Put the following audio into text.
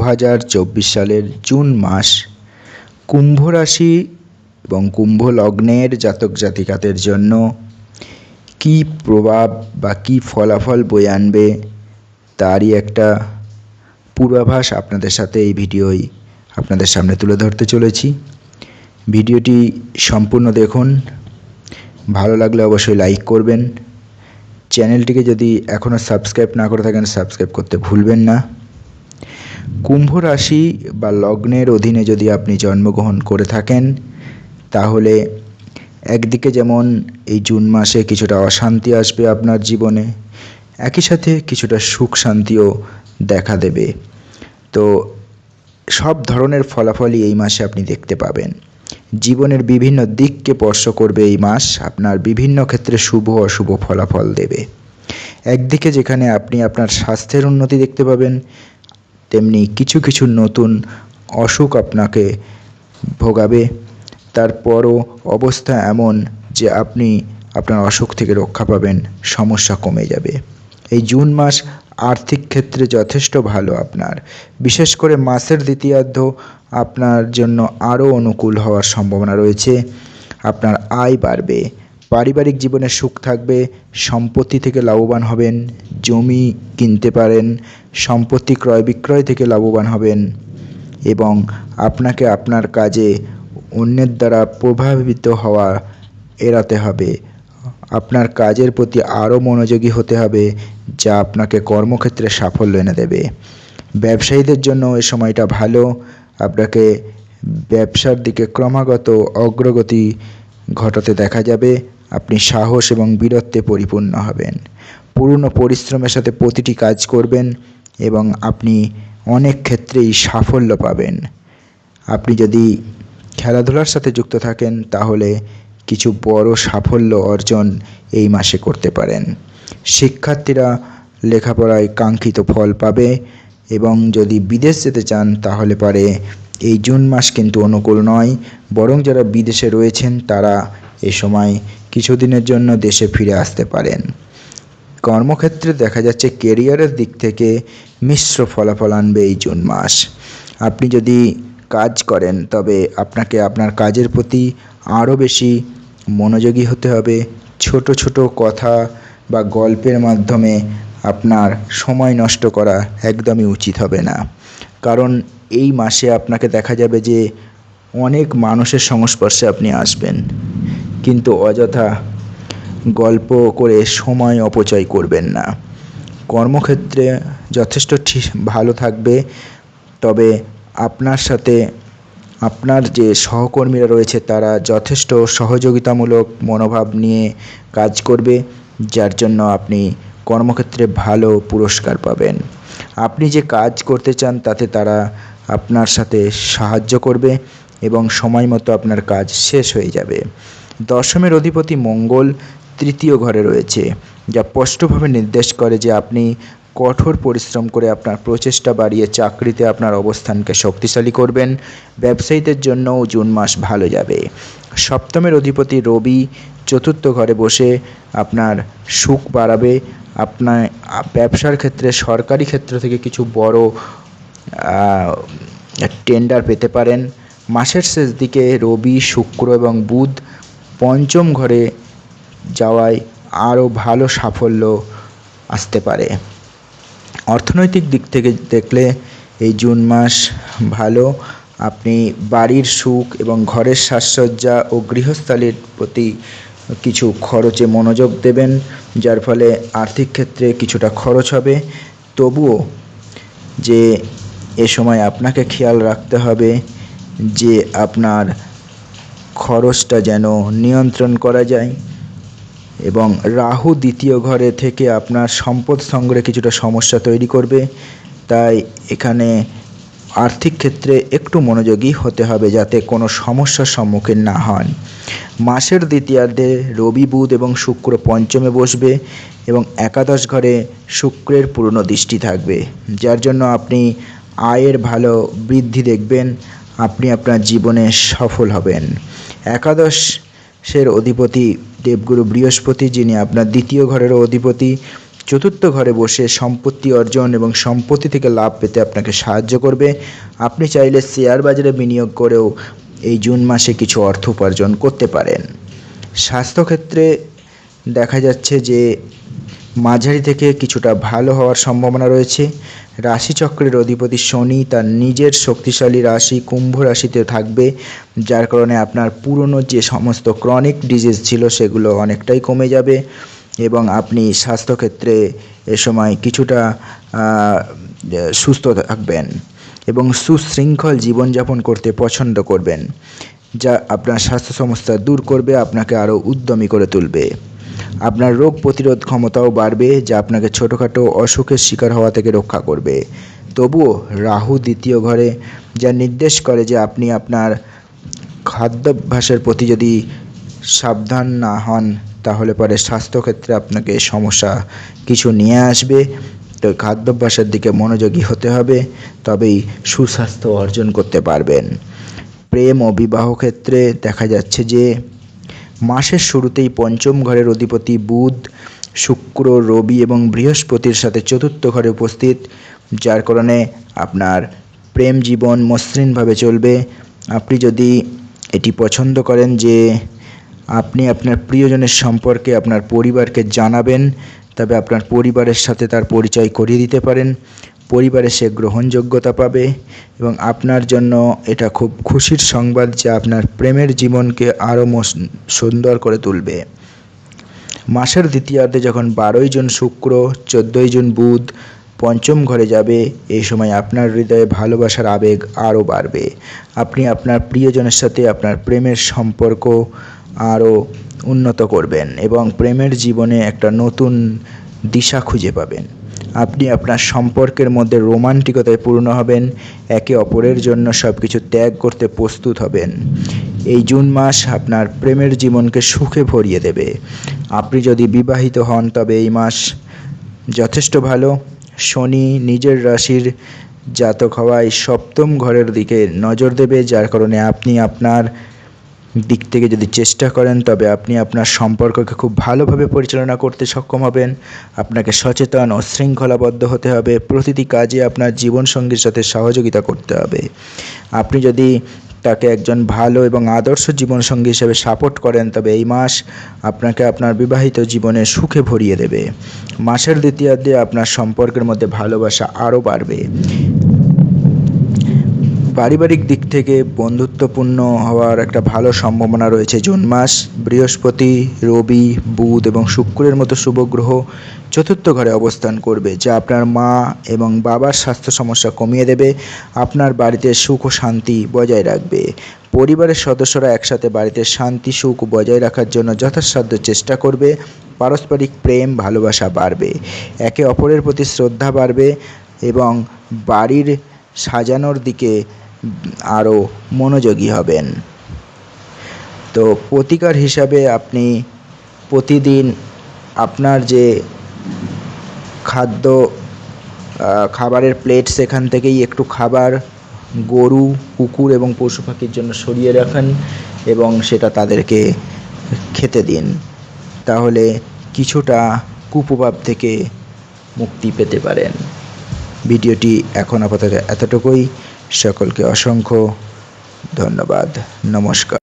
হাজার চব্বিশ সালের জুন মাস কুম্ভ রাশি এবং কুম্ভ লগ্নের জাতক জাতিকাদের জন্য কী প্রভাব বা কী ফলাফল বয়ে আনবে তারই একটা পূর্বাভাস আপনাদের সাথে এই ভিডিওই আপনাদের সামনে তুলে ধরতে চলেছি। ভিডিওটি সম্পূর্ণ দেখুন। ভালো লাগলে অবশ্যই লাইক করবেন। চ্যানেলটিকে যদি এখনও সাবস্ক্রাইব না করে থাকেন, সাবস্ক্রাইব করতে ভুলবেন না। কুম্ভ রাশি বা লগ্নের অধীনে যদি আপনি জন্মগ্রহণ করে থাকেন, তাহলে একদিকে যেমন এই জুন মাসে কিছুটা অশান্তি আসবে আপনার জীবনে, একই সাথে কিছুটা সুখ শান্তিও দেখা দেবে। তো সব ধরনের ফলাফলই এই মাসে আপনি দেখতে পাবেন। জীবনের বিভিন্ন দিককে স্পর্শ করবে এই মাস, আপনার বিভিন্ন ক্ষেত্রে শুভ অশুভ ফলাফল দেবে। একদিকে যেখানে আপনি আপনার স্বাস্থ্যের উন্নতি দেখতে পাবেন তেমনি কিছু কিছু নতুন অসুখ আপনাকে ভোগাবে। তারপরও অবস্থা এমন যে আপনি আপনার অসুখ থেকে রক্ষা পাবেন, সমস্যা কমে যাবে। এই জুন মাস আর্থিক ক্ষেত্রে যথেষ্ট ভালো আপনার। বিশেষ করে মাসের দ্বিতীয়ার্ধ আপনার জন্য আরও অনুকূল হওয়ার সম্ভাবনা রয়েছে। আপনার আয় বাড়বে। পারিবারিক জীবনে সুখ থাকবে, সম্পত্তি থেকে লাভবান হবেন, জমি কিনতে পারেন, সম্পত্তি ক্রয় বিক্রয় থেকে লাভবান হবেন এবং আপনাকে আপনার কাজে অন্যের দ্বারা প্রভাবিত হওয়া এড়াতে হবে। আপনার কাজের প্রতি আরও মনোযোগী হতে হবে, যা আপনাকে কর্মক্ষেত্রে সাফল্য এনে দেবে। ব্যবসায়ীদের জন্য এই সময়টা ভালো। আপনাকে ব্যবসার দিকে ক্রমাগত অগ্রগতি ঘটাতে দেখা যাবে। আপনি সাহস এবং বীরত্বে পরিপূর্ণ হবেন। পুরনো পরিশ্রমের সাথে প্রতিটি কাজ করবেন এবং আপনি অনেক ক্ষেত্রেই সাফল্য পাবেন। আপনি যদি খেলাধুলার সাথে যুক্ত থাকেন, তাহলে কিছু বড় সাফল্য অর্জন এই মাসে করতে পারেন। শিক্ষার্থীরা লেখাপড়ায় কাঙ্ক্ষিত ফল পাবে এবং যদি বিদেশ যেতে চান, তাহলে পারে। এই জুন মাস কিন্তু অনুকূল নয়, বরং যারা বিদেশে রয়েছেন, তারা এ সময় কিছুদিনের জন্য দেশে ফিরে আসতে পারেন। কর্মক্ষেত্রে দেখা যাচ্ছে কেরিয়ারের দিক থেকে মিশ্র ফলাফল আনবে এই জুন মাস। আপনি যদি কাজ করেন, তবে আপনাকে আপনার কাজের প্রতি আরও বেশি মনোযোগী হতে হবে। ছোট ছোট কথা বা গল্পের মাধ্যমে আপনার সময় নষ্ট করা একদমই উচিত হবে না। কারণ এই মাসে আপনাকে দেখা যাবে যে অনেক মানুষের সংস্পর্শে আপনি আসবেন। কিন্তু অযথা গল্প করে সময় অপচয় করবেন না। কর্মক্ষেত্রে যথেষ্ট ভালো থাকবে। তবে আপনার সাথে আপনার যে সহকর্মীরা রয়েছে, তারা যথেষ্ট সহযোগিতামূলক মনোভাব নিয়ে কাজ করবে, যার জন্য আপনি কর্মক্ষেত্রে ভালো পুরস্কার পাবেন। আপনি যে কাজ করতে চান, তাতে তারা আপনার সাথে সাহায্য করবে এবং সময় মতো আপনার কাজ শেষ হয়ে যাবে। দশমের অধিপতি মঙ্গল তৃতীয় ঘরে রয়েছে, যা স্পষ্টভাবে নির্দেশ করে যে আপনি কঠোর পরিশ্রম করে আপনার প্রচেষ্টা বাড়িয়ে চাকরিতে আপনার অবস্থানকে শক্তিশালী করবেন। ব্যবসায়ীদের জন্যও জুন মাস ভালো যাবে। সপ্তমের অধিপতি রবি চতুর্থ ঘরে বসে আপনার সুখ বাড়াবে। আপনার ব্যবসার ক্ষেত্রে সরকারি ক্ষেত্র থেকে কিছু বড় টেন্ডার পেতে পারেন। মাসের শেষ দিকে রবি, শুক্র এবং বুধ পঞ্চম ঘরে যাওয়ায় আরও ভালো সাফল্য আসতে পারে। অর্থনৈতিক দিক থেকে দেখলে এই জুন মাস ভালো। আপনি বাড়ির সুখ এবং ঘরের সাজসজ্জা ও গৃহস্থালির প্রতি কিছু খরচে মনোযোগ দেবেন, যার ফলে আর্থিক ক্ষেত্রে কিছুটা খরচ হবে। তবুও যে এ সময় আপনাকে খেয়াল রাখতে হবে যে আপনার খরচটা যেন নিয়ন্ত্রণ করা যায় এবং রাহু দ্বিতীয় ঘরে থেকে আপনার সম্পদ সংগ্রহে কিছুটা সমস্যা তৈরি করবে। তাই এখানে আর্থিক ক্ষেত্রে একটু মনোযোগী হতে হবে যাতে কোনো সমস্যার সম্মুখীন না হন। মাসের দ্বিতীয়ার্ধে রবি, বুধ এবং শুক্র পঞ্চমে বসবে এবং একাদশ ঘরে শুক্রের পুরনো দৃষ্টি থাকবে, যার জন্য আপনি আয়ের ভালো বৃদ্ধি দেখবেন, আপনি আপনার জীবনে সফল হবেন। একাদশের অধিপতি দেবগুরু বৃহস্পতি, যিনি আপনার দ্বিতীয় ঘরেরও অধিপতি, চতুর্থ ঘরে বসে সম্পত্তি অর্জন এবং সম্পত্তি থেকে লাভ পেতে আপনাকে সাহায্য করবে। আপনি চাইলে শেয়ার বাজারে বিনিয়োগ করেও এই জুন মাসে কিছু অর্থ উপার্জন করতে পারেন। স্বাস্থ্যক্ষেত্রে দেখা যাচ্ছে যে মাঝারি থেকে কিছুটা ভালো হওয়ার সম্ভাবনা রয়েছে। রাশিচক্রের অধিপতি শনি তার নিজের শক্তিশালী রাশি কুম্ভ রাশিতে থাকবে, যার কারণে আপনার পুরনো যে সমস্ত ক্রনিক ডিজিজ ছিল সেগুলো অনেকটাই কমে যাবে এবং আপনি স্বাস্থ্যক্ষেত্রে এ সময় কিছুটা সুস্থ থাকবেন এবং সুশৃঙ্খল জীবনযাপন করতে পছন্দ করবেন, যা আপনার স্বাস্থ্য সমস্যা দূর করবে, আপনাকে আরও উদ্যমী করে তুলবে। আপনার রোগ প্রতিরোধ ক্ষমতাও বাড়বে, যা আপনাকে ছোটোখাটো অসুখের শিকার হওয়া থেকে রক্ষা করবে। তবুও রাহু দ্বিতীয় ঘরে, যা নির্দেশ করে যে আপনি আপনার খাদ্যাভ্যাসের প্রতি যদি সাবধান না হন, তাহলে পরে স্বাস্থ্যক্ষেত্রে আপনাকে সমস্যা কিছু নিয়ে আসবে। তো খাদ্যাভ্যাসের দিকে মনোযোগী হতে হবে, তবেই সুস্বাস্থ্য অর্জন করতে পারবেন। প্রেম ও বিবাহ ক্ষেত্রে দেখা যাচ্ছে যে মাসের শুরুতেই পঞ্চম ঘরের অধিপতি বুধ, শুক্র, রবি এবং বৃহস্পতির সাথে চতুর্থ ঘরে উপস্থিত, যার কারণে আপনার প্রেম জীবন মসৃণভাবে চলবে। আপনি যদি এটি পছন্দ করেন যে আপনি আপনার প্রিয়জনের সম্পর্কে আপনার পরিবারকে জানাবেন, তবে আপনার পরিবারের সাথে তার পরিচয় করিয়ে দিতে পারেন। পরিবারে সে গ্রহণযোগ্যতা পাবে এবং আপনার জন্য এটা খুব খুশির সংবাদ যে আপনার প্রেমের জীবনকে আরও সুন্দর করে তুলবে। মাসের দ্বিতীয়ার্ধে যখন বারোই জুন শুক্র, চোদ্দোই জুন বুধ পঞ্চম ঘরে যাবে, এই সময় আপনার হৃদয়ে ভালোবাসার আবেগ আরও বাড়বে। আপনি আপনার প্রিয়জনের সাথে আপনার প্রেমের সম্পর্ক আরও উন্নত করবেন এবং প্রেমের জীবনে একটা নতুন দিশা খুঁজে পাবেন। আপনি আপনার সম্পর্কের মধ্যে রোমান্টিকতায় পূর্ণ হবেন, একে অপরের জন্য সব কিছু ত্যাগ করতে প্রস্তুত হবেন। এই জুন মাস আপনার প্রেমের জীবনকে সুখে ভরিয়ে দেবে। আপনি যদি বিবাহিত হন, তবে এই মাস যথেষ্ট ভালো। শনি নিজের রাশির জাতক হওয়ায় সপ্তম ঘরের দিকে নজর দেবে, যার কারণে আপনি আপনার দিক থেকে যদি চেষ্টা করেন, তবে আপনি আপনার সম্পর্ককে খুব ভালোভাবে পরিচালনা করতে সক্ষম হবেন। আপনাকে সচেতন ও শৃঙ্খলাবদ্ধ হতে হবে। প্রতিটি কাজে আপনার জীবনসঙ্গীর সাথে সহযোগিতা করতে হবে। আপনি যদি তাকে একজন ভালো এবং আদর্শ জীবনসঙ্গী হিসেবে সাপোর্ট করেন, তবে এই মাস আপনাকে আপনার বিবাহিত জীবনে সুখে ভরিয়ে দেবে। মাসের দ্বিতীয়ার্ধে আপনার সম্পর্কের মধ্যে ভালোবাসা আরও বাড়বে। পারিবারিক দিক থেকে বন্ধুত্বপূর্ণ হওয়ার একটা ভালো সম্ভাবনা রয়েছে জুন মাস। বৃহস্পতি, রবি, বুধ এবং শুক্রের মতো শুভ গ্রহ চতুর্থ ঘরে অবস্থান করবে, যা আপনার মা এবং বাবার স্বাস্থ্য সমস্যা কমিয়ে দেবে, আপনার বাড়িতে সুখ ও শান্তি বজায় রাখবে। পরিবারের সদস্যরা একসাথে বাড়িতে শান্তি, সুখ বজায় রাখার জন্য যথাসাধ্য চেষ্টা করবে, পারস্পরিক প্রেম, ভালোবাসা বাড়বে, একে অপরের প্রতি শ্রদ্ধা বাড়বে এবং বাড়ির সাজানোর দিকে আরও মনোযোগী হবেন। তো প্রতিকার হিসাবে আপনি প্রতিদিন আপনার যে খাদ্য খাবারের প্লেট সেখান থেকেই একটু খাবার, গরু, কুকুর এবং পশু পাখির জন্য সরিয়ে রাখেন এবং সেটা তাদেরকে খেতে দিন। তাহলে কিছুটা কুপ্রভাব থেকে মুক্তি পেতে পারেন। ভিডিওটি এখন আপাতত এতটুকুই। সকলকে অসংখ্য ধন্যবাদ নমস্কার